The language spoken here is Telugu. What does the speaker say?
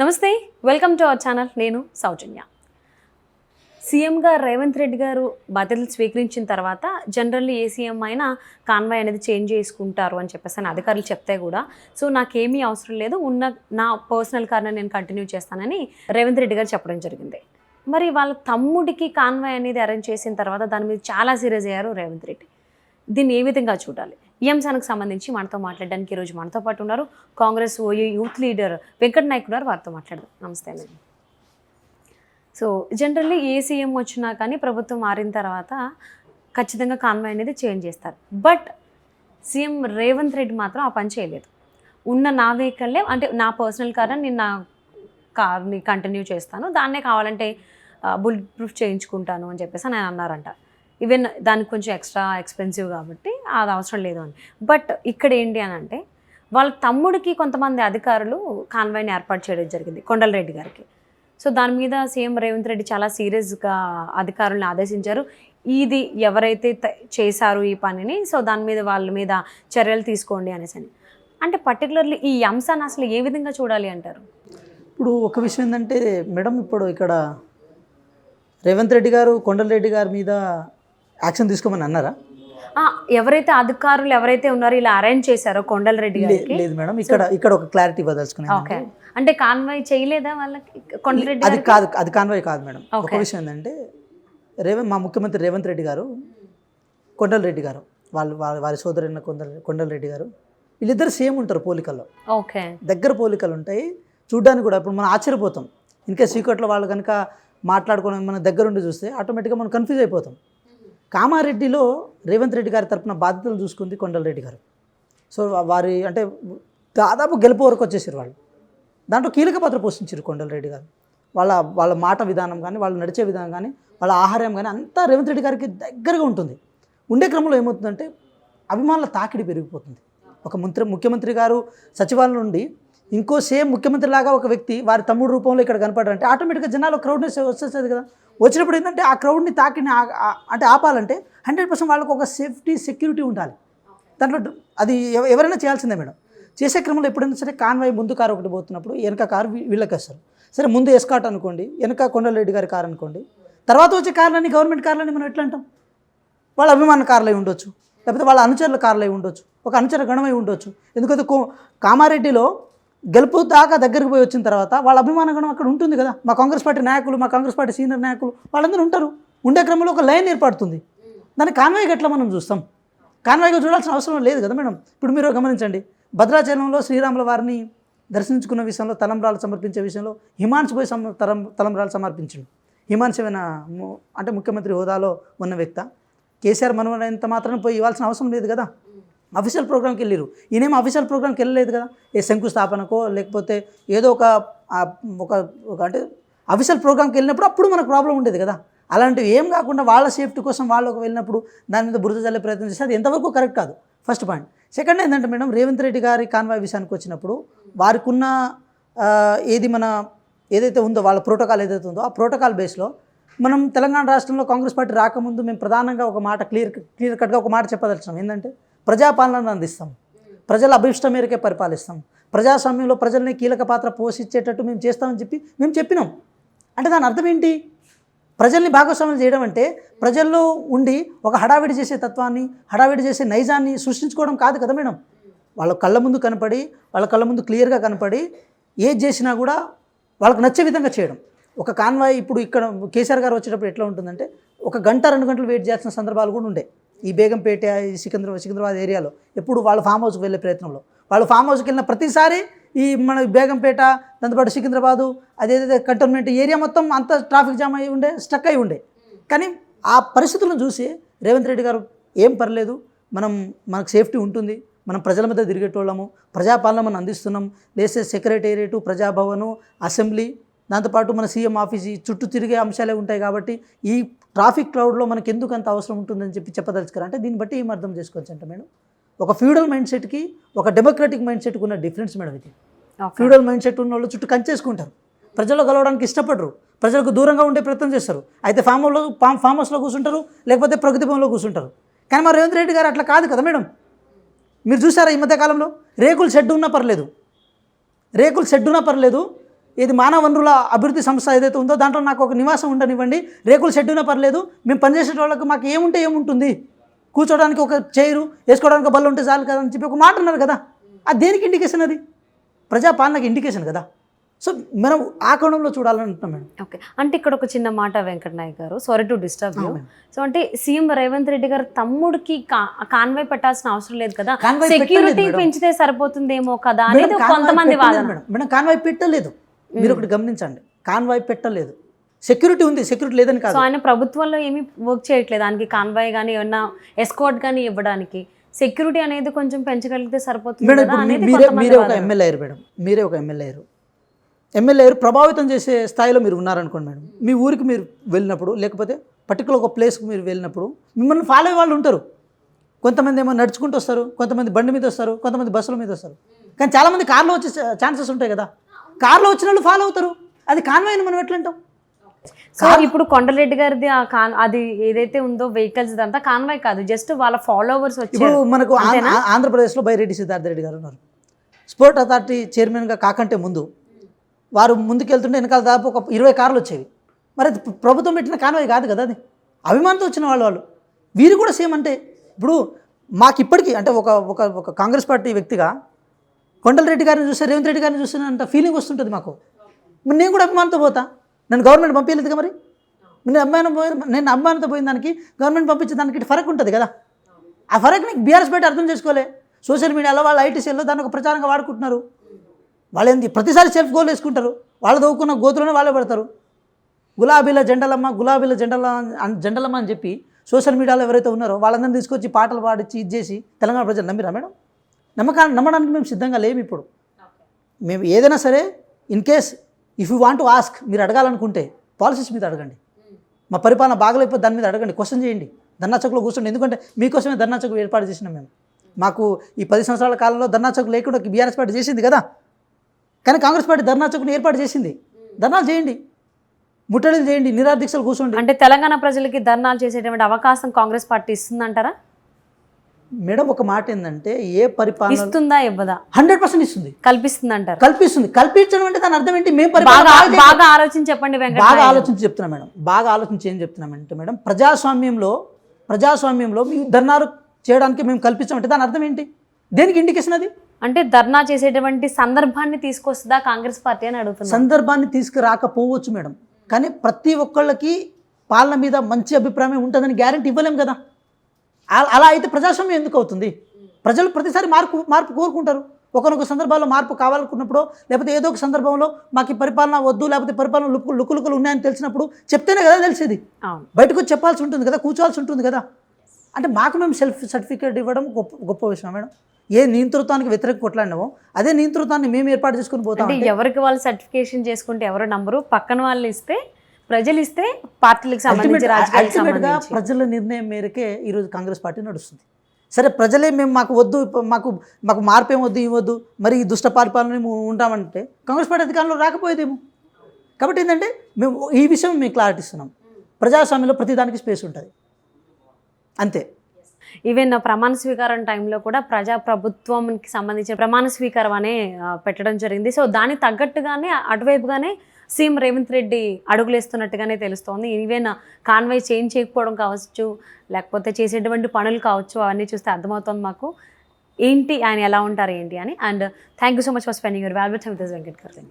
నమస్తే వెల్కమ్ టు అవర్ ఛానల్. నేను సౌజన్య. సీఎంగా రేవంత్ రెడ్డి గారు బాధ్యతలు స్వీకరించిన తర్వాత జనరల్లీ ఏ సీఎం అయినా కాన్వాయ్ అనేది చేంజ్ చేసుకుంటారు అని చెప్పేసి అని అధికారులు చెప్తే కూడా. సో నాకేమీ అవసరం లేదు. ఉన్న నా పర్సనల్ కారణం నేను కంటిన్యూ చేస్తానని రేవంత్ రెడ్డి గారు చెప్పడం జరిగింది. మరి వాళ్ళ తమ్ముడికి కాన్వాయ్ అనేది అరేంజ్ చేసిన తర్వాత దాని మీద చాలా సీరియస్ అయ్యారు రేవంత్ రెడ్డి. దీన్ని ఏ విధంగా చూడాలి? ఈ అంశానికి సంబంధించి మనతో మాట్లాడడానికి ఈరోజు మనతో పాటు ఉన్నారు Congress OU youth leader Venkata Nayak ఉన్నారు. వారితో మాట్లాడదాం. నమస్తే అండి. సో జనరల్లీ ఏ సీఎం వచ్చినా కానీ ప్రభుత్వం మారిన తర్వాత ఖచ్చితంగా కాన్వాయ్ అనేది చేంజ్ చేస్తారు. బట్ సీఎం రేవంత్ రెడ్డి మాత్రం ఆ పని చేయలేదు. ఉన్న నా వెహికల్లే అంటే నా పర్సనల్ కార్ నేను నా కార్ని కంటిన్యూ చేస్తాను. దాన్నే కావాలంటే బుల్ ప్రూఫ్ చేయించుకుంటాను అని చెప్పేసి అని ఆయన అన్నారంట. ఈవెన్ దానికి కొంచెం ఎక్స్ట్రా ఎక్స్పెన్సివ్ కాబట్టి అది అవసరం లేదు అని. బట్ ఇక్కడ ఏంటి అని అంటే వాళ్ళ తమ్ముడికి కొంతమంది అధికారులు కాన్వాయ్ని ఏర్పాటు చేయడం జరిగింది కొండలరెడ్డి గారికి. సో దాని మీద సీఎం రేవంత్ రెడ్డి చాలా సీరియస్గా అధికారులను ఆదేశించారు. ఇది ఎవరైతే చేశారు ఈ పనిని సో దాని మీద వాళ్ళ మీద చర్యలు తీసుకోండి అనేసి అని. అంటే పర్టికులర్లీ ఈ అంశాన్ని అసలు ఏ విధంగా చూడాలి అంటారు? ఇప్పుడు ఒక విషయం ఏంటంటే మేడం ఇప్పుడు ఇక్కడ రేవంత్ రెడ్డి గారు కొండలరెడ్డి గారి మీద యాక్షన్ తీసుకోమని అన్నారా? ఎవరైతే అధికారులు ఎవరైతే ఉన్నారో ఇలా అరేంజ్ చేశారో కొండలరెడ్డి లే- గారికి. లేదు మేడం ఇక్కడ ఇక్కడ ఒక క్లారిటీ ఇవ్వదలుచుకున్నాను ఓకే. అంటే కాన్వాయ్ చేయలేదా వాళ్ళకి? కొండలరెడ్డి అది? కాదు అది కాన్వాయ్ కాదు మేడం. ఒక. విషయం ఏంటంటే రేవంత్ మా ముఖ్యమంత్రి రేవంత్ రెడ్డి గారు కొండలరెడ్డి గారు వాళ్ళు వారి సోదరున్న కొండల కొండలరెడ్డి గారు వీళ్ళిద్దరు సేమ్ ఉంటారు పోలికల్లో. ఓకే. దగ్గర పోలికలు ఉంటాయి. చూడ్డానికి కూడా ఇప్పుడు మనం ఆశ్చర్యపోతాం. ఇంకా సీక్రెట్లో వాళ్ళు కనుక మాట్లాడుకోవడం మన దగ్గరుండి చూస్తే ఆటోమేటిక్గా మనం కన్ఫ్యూజ్ అయిపోతాం. కామారెడ్డిలో రేవంత్ రెడ్డి గారి తరపున బాధ్యతలు చూసుకుంది కొండలరెడ్డి గారు. సో వారి అంటే దాదాపు గెలుపు వరకు వచ్చేసారు వాళ్ళు. దాంట్లో కీలక పాత్ర పోషించారు కొండలరెడ్డి గారు. వాళ్ళ వాళ్ళ మాట విధానం కానీ వాళ్ళు నడిచే విధానం కానీ వాళ్ళ ఆహారం కానీ అంతా రేవంత్ రెడ్డి గారికి దగ్గరగా ఉంటుంది. ఉండే క్రమంలో ఏమవుతుందంటే అభిమానుల తాకిడి పెరిగిపోతుంది. ఒక మంత్రి ముఖ్యమంత్రి గారు సచివాలయం నుండి ఇంకో సేమ్ ముఖ్యమంత్రి లాగా ఒక వ్యక్తి వారి తమ్ముడు రూపంలో ఇక్కడ కనపడారంటే ఆటోమేటిక్గా జనాలు క్రౌడ్నెస్ వచ్చేస్తుంది కదా. వచ్చినప్పుడు ఏంటంటే ఆ క్రౌడ్ని తాకిని అంటే ఆపాలంటే హండ్రెడ్ పర్సెంట్ వాళ్ళకు ఒక సేఫ్టీ సెక్యూరిటీ ఉండాలి. దాంట్లో అది ఎవరైనా చేయాల్సిందే మేడం. చేసే క్రమంలో ఎప్పుడైనా సరే కాన్వాయ్ ముందు కారు ఒకటి పోతున్నప్పుడు వెనక కారు వీళ్ళకి వస్తారు సరే ముందు ఎస్కాట్ అనుకోండి వెనక కొండలరెడ్డి గారి కారు అనుకోండి తర్వాత వచ్చే కార్లని గవర్నమెంట్ కార్లని మనం ఎట్లా అంటాం? వాళ్ళ అభిమాన కార్లు అయి ఉండొచ్చు లేకపోతే వాళ్ళ అనుచరుల కార్లు అయి ఉండొచ్చు ఒక అనుచర గణమై ఉండొచ్చు. ఎందుకంటే కామారెడ్డిలో గెలుపు దాకా దగ్గరికి పోయి వచ్చిన తర్వాత వాళ్ళ అభిమానగణం అక్కడ ఉంటుంది కదా. మా కాంగ్రెస్ పార్టీ నాయకులు మా కాంగ్రెస్ పార్టీ సీనియర్ నాయకులు వాళ్ళందరూ ఉంటారు. ఉండే క్రమంలో ఒక లైన్ ఏర్పడుతుంది. దాన్ని కాన్వాయ్గా ఎట్లా మనం చూస్తాం. కాన్వాయ్గా చూడాల్సిన అవసరం లేదు కదా మేడం. ఇప్పుడు మీరు గమనించండి. భద్రాచలంలో శ్రీరాముల వారిని దర్శించుకున్న విషయంలో తలంబ్రాలు సమర్పించే విషయంలో హిమాన్స్ పోయి సమ తలం తలంబ్రాలు సమర్పించిండు. హిమాన్స్ ఏమైనా అంటే ముఖ్యమంత్రి హోదాలో ఉన్న వ్యక్త? కేసీఆర్ మనవడంత మాత్రం పోయి ఇవ్వాల్సిన అవసరం లేదు కదా. అఫీషియల్ ప్రోగ్రామ్కి వెళ్ళిరు. ఈయనేమో అఫీషియల్ ప్రోగ్రామ్కి వెళ్ళలేదు కదా. ఏ శంకుస్థాపనకో లేకపోతే ఏదో ఒక ఒక ఒక అంటే అఫీషియల్ ప్రోగ్రామ్కి వెళ్ళినప్పుడు అప్పుడు మనకు ప్రాబ్లం ఉండేది కదా. అలాంటివి ఏం కాకుండా వాళ్ళ సేఫ్టీ కోసం వాళ్ళకి వెళ్ళినప్పుడు దాని మీద బురద చల్లే ప్రయత్నం చేస్తే అది ఎంతవరకు కరెక్ట్ కాదు. ఫస్ట్ పాయింట్ సెకండ్ ఏంటంటే మేడం రేవంత్ రెడ్డి గారి కాన్వాయ్ విషయానికి వచ్చినప్పుడు వారికి ఉన్న ఏది మన ఏదైతే ఉందో వాళ్ళ ప్రోటోకాల్ ఏదైతే ఉందో ఆ ప్రోటోకాల్ బేస్లో మనం తెలంగాణ రాష్ట్రంలో కాంగ్రెస్ పార్టీ రాకముందు మేము ప్రధానంగా ఒక మాట క్లియర్ క్లియర్ కట్గా ఒక మాట చెప్పదలుచున్నాం ఏంటంటే ప్రజాపాలనను అందిస్తాం. ప్రజల అభిష్టం మేరకే పరిపాలిస్తాం. ప్రజాస్వామ్యంలో ప్రజల్ని కీలక పాత్ర పోషించేటట్టు మేము చేస్తామని చెప్పి మేము చెప్పినాం. అంటే దాని అర్థం ఏంటి? ప్రజల్ని భాగస్వామ్యం చేయడం అంటే ప్రజల్లో ఉండి ఒక హడావిడి చేసే తత్వాన్ని హడావిడి చేసే నైజాన్ని సృష్టించుకోవడం కాదు కదా మేడం. వాళ్ళ కళ్ళ ముందు కనపడి వాళ్ళ కళ్ళ ముందు క్లియర్గా కనపడి ఏది చేసినా కూడా వాళ్ళకి నచ్చే విధంగా చేయడం. ఒక కాన్వాయ్ ఇప్పుడు ఇక్కడ కేసీఆర్ గారు వచ్చేటప్పుడు ఎట్లా ఉంటుందంటే ఒక గంట రెండు గంటలు వెయిట్ చేయాల్సిన సందర్భాలు కూడా ఉండే. ఈ బేగంపేట ఈ సికింద్రాబాద్ సికింద్రాబాద్ ఏరియాలో ఎప్పుడు వాళ్ళ ఫామ్ హౌస్కి వెళ్ళే ప్రయత్నంలో. వాళ్ళు ఫామ్ హౌస్కి వెళ్ళిన ప్రతిసారి ఈ మన బేగంపేట దాంతోపాటు సికింద్రాబాదు అదేదైతే కంటోన్మెంట్ ఏరియా మొత్తం అంత ట్రాఫిక్ జామ్ అయి ఉండే స్టక్ అయి ఉండే. కానీ ఆ పరిస్థితులను చూసి రేవంత్ రెడ్డి గారు ఏం పర్లేదు మనం మనకు సేఫ్టీ ఉంటుంది మనం ప్రజల మధ్య తిరిగేటోళ్ళము ప్రజాపాలన మనం అందిస్తున్నాం దేశ సెక్రటేరియట్ ప్రజాభవను అసెంబ్లీ దాంతోపాటు మన సీఎం ఆఫీస్ ఈ చుట్టూ తిరిగే అంశాలే ఉంటాయి కాబట్టి ఈ ట్రాఫిక్ క్రౌడ్లో మనకి ఎందుకు అంత అవసరం ఉంటుందని చెప్పి చెప్పదలుచుకారు అంటే దీన్ని బట్టి ఏం అర్థం చేసుకోవచ్చు అంటే మేడం? ఒక ఫ్యూడల్ మైండ్ సెట్కి ఒక డెమోక్రటిక్ మైండ్ సెట్కి ఉన్న డిఫరెన్స్ మేడం ఇది. ఫ్యూడల్ మైండ్ సెట్ ఉన్న వాళ్ళు చుట్టూ కంచేసుకుంటారు. ప్రజల్లో కలవడానికి ఇష్టపడరు. ప్రజలకు దూరంగా ఉండే ప్రయత్నం చేస్తారు. అయితే ఫామ్ హౌస్లో ఫామ్ ఫామ్ హౌస్లో కూర్చుంటారు లేకపోతే ప్రగతి భవన్లో కూర్చుంటారు. కానీ మా రేవంత్ రెడ్డి గారు అట్లా కాదు కదా మేడం? మీరు చూసారా ఈ మధ్య కాలంలో? రేకులు షెడ్ ఉన్నా పర్లేదు. రేకులు షెడ్ ఉన్నా పర్లేదు. ఇది మానవ వనరుల అభివృద్ధి సంస్థ ఏదైతే ఉందో దాంట్లో నాకు ఒక నివాసం ఉండనివ్వండి. రేకుల షెడ్ ఉన్నా పర్లేదు. మేము పనిచేసే వాళ్ళకి మాకు ఏముంటే ఏముంటుంది? కూర్చోడానికి ఒక చైరు వేసుకోవడానికి ఒక బల్ల ఉంటే చాలు కదా అని చెప్పి ఒక మాట అన్నారు కదా. అది దేనికి ఇండికేషన్ అది? ప్రజాపాలనకి ఇండికేషన్ కదా. సో మనం ఆ కోణంలో చూడాలని అంటున్నాం మేడం. ఓకే. అంటే ఇక్కడ ఒక చిన్న మాట వెంకట నాయక్ గారు sorry to disturb you so అంటే సీఎం రేవంత్ రెడ్డి గారు తమ్ముడికి కాన్వే పెట్టాల్సిన అవసరం లేదు కదా. సెక్యూరిటీ. పెంచితే సరిపోతుందేమో కదా అనేది కొంతమంది వాదన మేడం. మేడం కాన్వాయ్ పెట్టలేదు. మీరు ఒకటి గమనించండి. కాన్వాయ్ పెట్టలేదు. సెక్యూరిటీ ఉంది సెక్యూరిటీ లేదని కాదు. ఆయన ప్రభుత్వంలో ఏమీ వర్క్ చేయట్లేదు. దానికి కాన్వాయ్ కానీ ఏమన్నా ఎస్కోట్ కానీ ఇవ్వడానికి. సెక్యూరిటీ అనేది కొంచెం పెంచగలిగితే సరిపోతుంది మేడం ఇప్పుడు మీరే మీరే ఒక. ఎమ్మెల్యే అయ్యారు మేడం. మీరే ఒక ఎమ్మెల్యే అయ్యారు. ఎమ్మెల్యే అయ్యారు ప్రభావితం చేసే స్థాయిలో మీరు ఉన్నారనుకోండి మేడం. మీ ఊరికి మీరు వెళ్ళినప్పుడు లేకపోతే పర్టికులర్ ఒక ప్లేస్కి మీరు వెళ్ళినప్పుడు మిమ్మల్ని ఫాలో అయ్యే వాళ్ళు ఉంటారు. కొంతమంది ఏమో నడుచుకుంటూ వస్తారు కొంతమంది బండి మీద వస్తారు కొంతమంది బస్సుల మీద వస్తారు. కానీ చాలామంది కార్లో వచ్చే ఛాన్సెస్ ఉంటాయి కదా. కార్లో వచ్చిన వాళ్ళు ఫాలో అవుతారు. అది కాన్వాయ్ అని మనం ఎట్లా అంటాం సో ఇప్పుడు కొండరెడ్డి గారిది ఆ కాన్ అది ఏదైతే ఉందో వెహికల్స్ అంతా కాన్వాయ్ కాదు జస్ట్ వాళ్ళ ఫాలోవర్స్ ఇప్పుడు వచ్చారు మనకు ఆ- ఆ- ఆంధ్రప్రదేశ్లో బైరెడ్డి సిద్ధార్థ రెడ్డి గారు ఉన్నారు. స్పోర్ట్ అథారిటీ చైర్మన్గా కాకంటే ముందు వారు ముందుకెళ్తుంటే వెనకాల దాదాపు ఒక ఇరవై కార్లు వచ్చేవి. మరి అది ప్ర- ప్రభుత్వం పెట్టిన కాన్వాయ్ కాదు కదా అది? అభిమానంతో వచ్చిన వాళ్ళు వాళ్ళు. వీరు కూడా సేమ్ అంటే ఇప్పుడు మాకు ఇప్పటికీ అంటే ఒక ఒక ఒక కాంగ్రెస్ పార్టీ వ్యక్తిగా కొండలరెడ్డి గారిని చూస్తే రేవంత్ రెడ్డి గారిని చూస్తున్నంత ఫీలింగ్ వస్తుంటుంది మాకు. మరి నేను కూడా అభిమానంతో పోతా. నన్ను గవర్నమెంట్ పంపించలేదుగా మరి? నేను అభిమానం పోయిన నేను అభిమానంతో పోయిన దానికి గవర్నమెంట్ పంపించే దానికి ఇటు ఫరక్ ఉంటుంది కదా? ఆ ఫరక్ నీకు బీఆర్ఎస్ పెట్టి అర్థం చేసుకోలే. సోషల్ మీడియాలో వాళ్ళు ఐటీసీలో దాన్ని ఒక ప్రచారంగా వాడుకుంటున్నారు. వాళ్ళు ఏంది? ప్రతిసారి సెల్ఫ్ గోల్ వేసుకుంటారు. వాళ్ళు దవ్వుకున్న గోతులోనే వాళ్ళే పడతారు. గులాబీల జెండలమ్మ గులాబీల జెండల జెండలమ్మ అని చెప్పి సోషల్ మీడియాలో ఎవరైతే ఉన్నారో వాళ్ళందరినీ తీసుకొచ్చి పాటలు పాడించి ఇది చేసి తెలంగాణ ప్రజలు నమ్మిరా మేడం? నమ్మకా నమ్మడానికి మేము సిద్ధంగా లేము ఇప్పుడు. మేము ఏదైనా సరే in case if you want ask మీరు అడగాలనుకుంటే పాలసీస్ మీద అడగండి. మా పరిపాలన బాగలేకపోతే దాని మీద అడగండి క్వశ్చన్ చేయండి. ధర్నా చౌక్లో కూర్చోండి ఎందుకంటే మీకోసమే ధర్నా చౌక్ ఏర్పాటు చేసినాం మేము. మాకు ఈ పది సంవత్సరాల కాలంలో ధర్నా చౌక్ లేకుండా బీఆర్ఎస్ పార్టీ చేసింది కదా? కానీ కాంగ్రెస్ పార్టీ ధర్నా చౌక్ని ఏర్పాటు చేసింది. ధర్నాలు చేయండి. ముట్టడిలు చేయండి నిరాదీక్షలు కూర్చోండి. అంటే తెలంగాణ ప్రజలకి ధర్నాలు చేసేటువంటి అవకాశం కాంగ్రెస్ పార్టీ ఇస్తుందంటారా? మేడం ఒక మాట ఏంటంటే ఏ పరిపాలన ఇస్తుందా ఇవ్వదా? హండ్రెడ్ పర్సెంట్ ఇస్తుంది. కల్పిస్తుందంటారు కల్పిస్తుంది. కల్పించడం అంటే దాని అర్థం ఏంటి? మేము బాగా పరిపాలన బాగా బాగా ఆలోచించి చెప్పండి బాగా ఆలోచించి చెప్తున్నా మేడం. బాగా ఆలోచించి ఏం చెప్తున్నామంటే మేడం ప్రజాస్వామ్యంలో ప్రజాస్వామ్యంలో మీ ధర్నాలు చేయడానికి మేము కల్పించామంటే దాని అర్థం ఏంటి? దేనికి ఇండికేషన్ అది? అంటే ధర్నా చేసేటువంటి సందర్భాన్ని తీసుకొస్తుందా కాంగ్రెస్ పార్టీ అని అడుగుతున్నా. సందర్భాన్ని తీసుకురాకపోవచ్చు మేడం. కానీ ప్రతి ఒక్కళ్ళకి పాలన మీద మంచి అభిప్రాయం ఉంటుందని గ్యారెంటీ ఇవ్వలేం కదా. అలా- అయితే ప్రజాస్వామ్యం ఎందుకు అవుతుంది? ప్రజలు ప్రతిసారి మార్పు మార్పు కోరుకుంటారు. ఒకనొక సందర్భాల్లో మార్పు కావాలనుకున్నప్పుడు లేకపోతే ఏదో ఒక సందర్భంలో మాకు పరిపాలన వద్దు లేకపోతే పరిపాలన లుక్కు లుక్కులుకులు ఉన్నాయని తెలిసినప్పుడు చెప్తేనే కదా తెలిసేది. బయటకు వచ్చి చెప్పాల్సి ఉంటుంది కదా కూర్చోవాల్సి ఉంటుంది కదా. అంటే మాకు మేము సెల్ఫ్ సర్టిఫికేట్ ఇవ్వడం గొప్ప గొప్ప విషయం మేడం. ఏ నియంతృత్వానికి వ్యతిరేక కొట్లాడినామో అదే నియంతృత్వాన్ని మేము ఏర్పాటు చేసుకుని పోతాం ఎవరికి వాళ్ళు సర్టిఫికేషన్ చేసుకుంటే ఎవరో నంబరు పక్కన వాళ్ళు ఇస్తే ప్రజలు ఇస్తే పార్టీలకు సంబంధించి అల్టిమేట్గా ప్రజల నిర్ణయం మేరకే ఈరోజు కాంగ్రెస్ పార్టీ నడుస్తుంది. సరే ప్రజలే మేము మాకు వద్దు మాకు మాకు మార్పేం వద్దు ఇవ్వద్దు మరి ఈ దుష్ట పరిపాలన ఉంటామంటే కాంగ్రెస్ పార్టీ అధికారంలో రాకపోయేదేమో? కాబట్టి ఏంటంటే మేము ఈ విషయం మేము క్లారిటీ ఇస్తున్నాం. ప్రజాస్వామ్యంలో ప్రతిదానికి స్పేస్ ఉంటుంది. అంతే. ఈవెన్ ప్రమాణ స్వీకారం టైంలో కూడా ప్రజా ప్రభుత్వంకి సంబంధించిన ప్రమాణ స్వీకారం అనే పెట్టడం జరిగింది. సో దానికి తగ్గట్టుగానే అటువైపుగానే సీఎం రేవంత్ రెడ్డి అడుగులేస్తున్నట్టుగానే తెలుస్తోంది. ఈవెన్ కాన్వై చేంజ్ చేయకపోవడం కావచ్చు లేకపోతే చేసేటువంటి పనులు కావచ్చు అవన్నీ చూస్తే అర్థమవుతుంది మాకు. ఏంటి ఆయన ఎలా ఉంటారు ఏంటి అని. And thank you so much for spending your valuable with Venkat గారు.